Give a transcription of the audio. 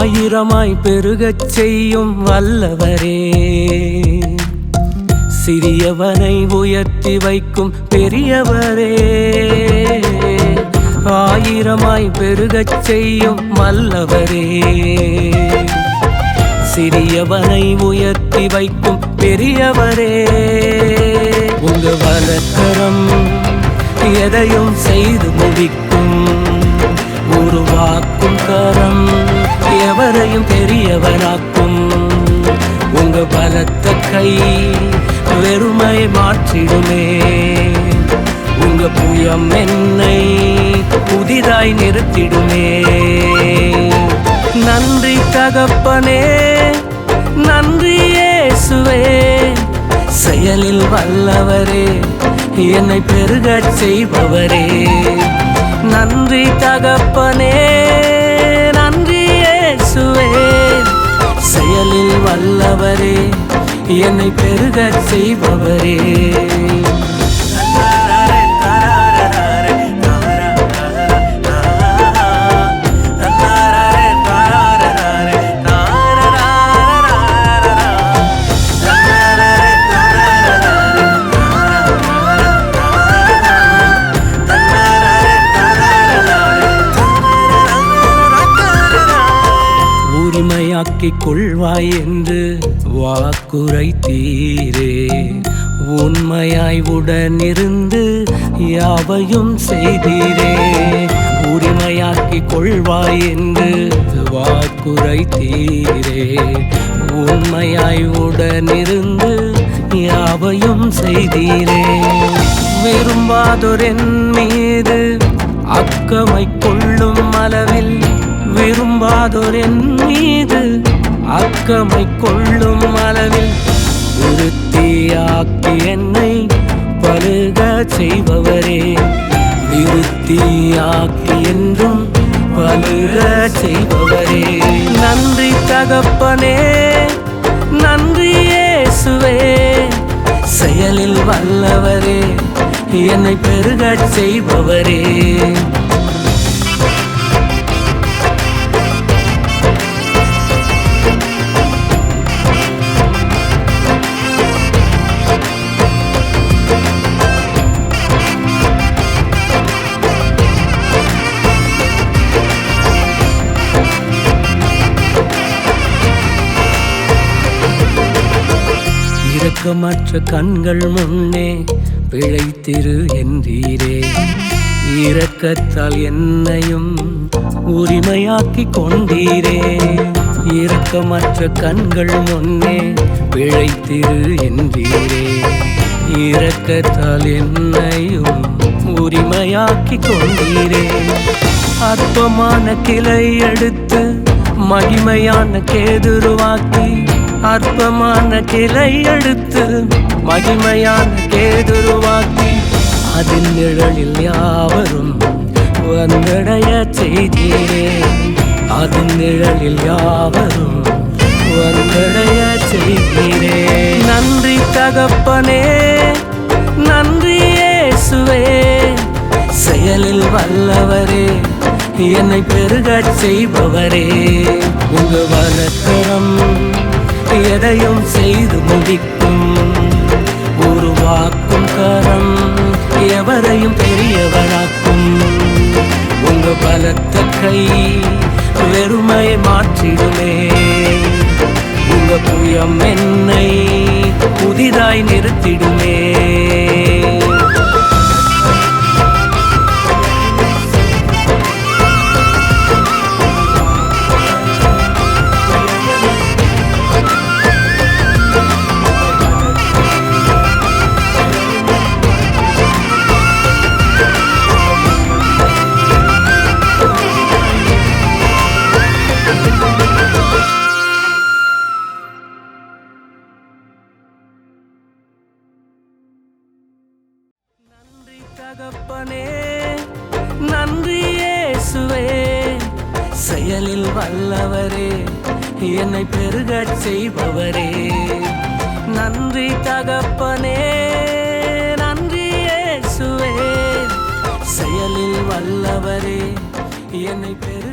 ஆயிரமாய் பெருகச் செய்யும் வல்லவரே. சிறியவனை உயர்த்தி வைக்கும் பெரியவரே. ஆயிரமாய் பெருகச் செய்யும் வல்லவரே. சிறியவனை உயர்த்தி வைக்கும் பெரியவரே. உங்க வலக்கரம் எதையும் செய்து முடிக்கும். எவரையும் பெரியவராக்கும் உங்க பலத்த கை வெறுமை மாற்றிடுமே. உங்க புயம் என்னை புதிதாய் நிறுத்திடுமே. நன்றி தகப்பனே நன்றி இயேசுவே. செயலில் வல்லவரே என்னை பெருகச் செய்பவரே. நன்றி தகப்பனே செயலில் வல்லவரே என்னை பெருகச் செய்பவரே. உரிமையாக்கிக் கொள்வாய் என்று வாக்குரைத்தீரே உண்மையாய் உடனிருந்து யாவையும் செய்தீரே. உரிமையாக்கிக் கொள்வாய் என்று வாக்குரைத்தீரே உண்மையாய் உடனிருந்து யாவையும் செய்தீரே. விரும்பாதொரென் மீது அக்கமை கொள்ளும் அளவில் விரும்பாதோர் என் மீது அக்கமை கொள்ளும் அளவில் விருத்தியாக்கி என்னை பழுக செய்பவரே. விருத்தியாக்கி என்றும் பருக செய்பவரே. நன்றி தகப்பனே நன்றி இயேசுவே. செயலில் வல்லவரே என்னை பெருகச் செய்பவரே. இரக்கமற்ற கண்கள் முன்னே பிழைத்திரு என்றீரே. இரக்கத்தால் என்னையும் உரிமையாக்கி கொண்டீரே. இரக்கமற்ற கண்கள் முன்னே பிழைத்திரு என்றீரே. இரக்கத்தால் என்னையும் உரிமையாக்கி கொண்டீரே. அற்பமான கிளை எடுத்து மகிமையான கேதுருவாக்கி அற்பமான கிளை எடுத்து மகிமையான கேதுருவாக்கி அதன் நிழலில் யாவரும் வந்தடைய செய்தீரே. அதன் நிழலில் யாவரும் வந்தடைய செய்தீரே. நன்றி தகப்பனே நன்றி இயேசுவே. செயலில் வல்லவரே என்னை பெருகச் செய்பவரே. உங்க வலக்கரம் எதையும் செய்து முடிக்கும். உருவாக்கும் கரம் எவரையும் பெரியவராக்கும் உங்க பலத்த கை வெறுமை மாற்றிடுமே. உங்க புயம் என்னை புதிதாய் நிறுத்திடுமே. தகப்பனே நன்றி இயேசுவே. செயலில் வல்லவரே என்னை பெருகச் செய்பவரே. நன்றி தகப்பனே நன்றி இயேசுவே. செயலில் வல்லவரே என்னை பெரு